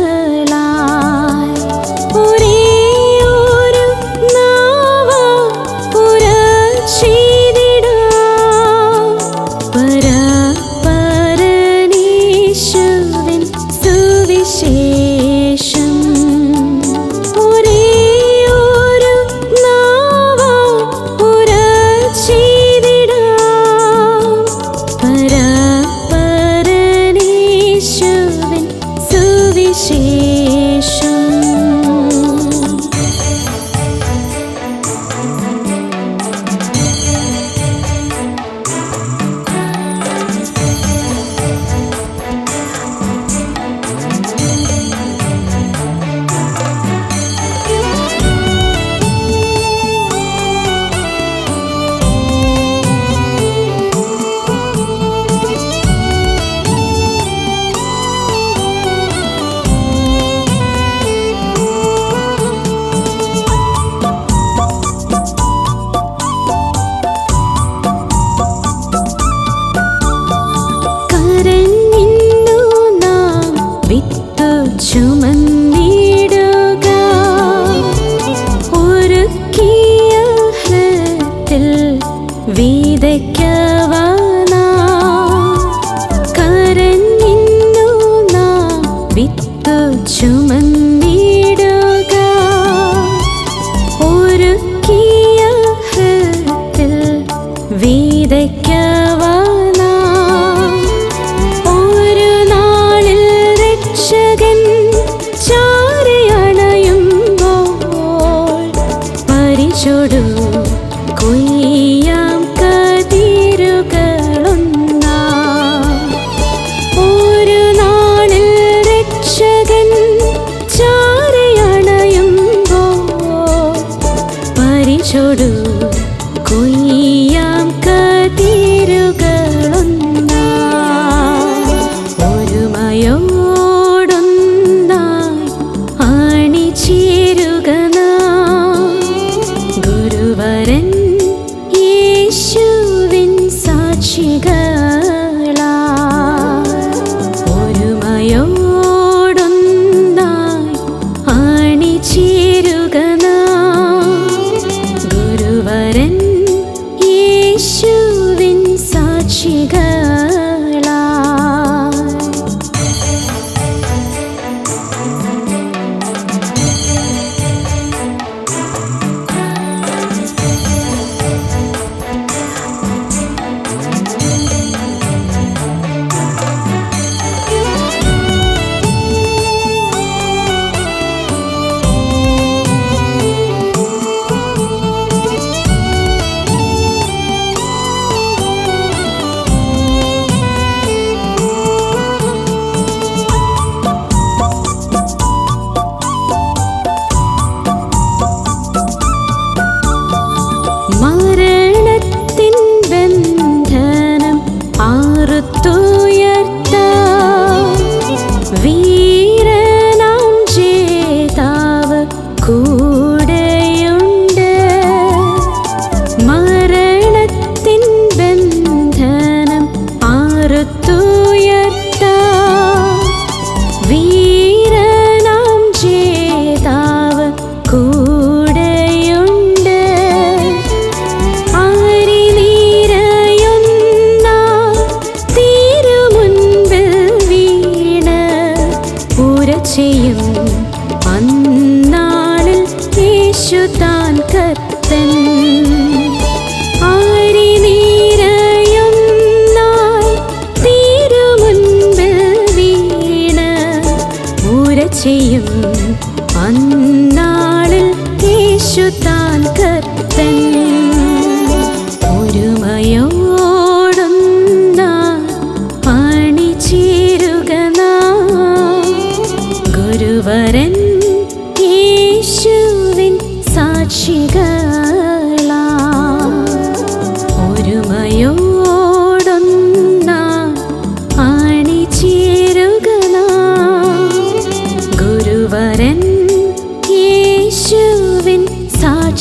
Mm-hmm. Ayo ഉരച്ചെയ്യും അന്നാളിൽ യേശു താൻ കർത്തൻ. ഒരുമയോടൊന്നായി പണി ചേരുക ഗുരുവരൻ യേശുവിൻ സാക്ഷികളാ. ഒരുമയോടൊന്നായി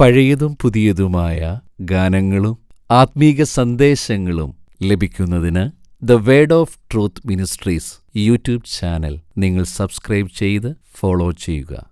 പഴയതും പുതിയതുമായ ഗാനങ്ങളും ആത്മീക സന്ദേശങ്ങളും ലഭിക്കുന്നതിന് the word of truth ministries YouTube channel നിങ്ങൾ സബ്സ്ക്രൈബ് ചെയ്ത് ഫോളോ ചെയ്യുക.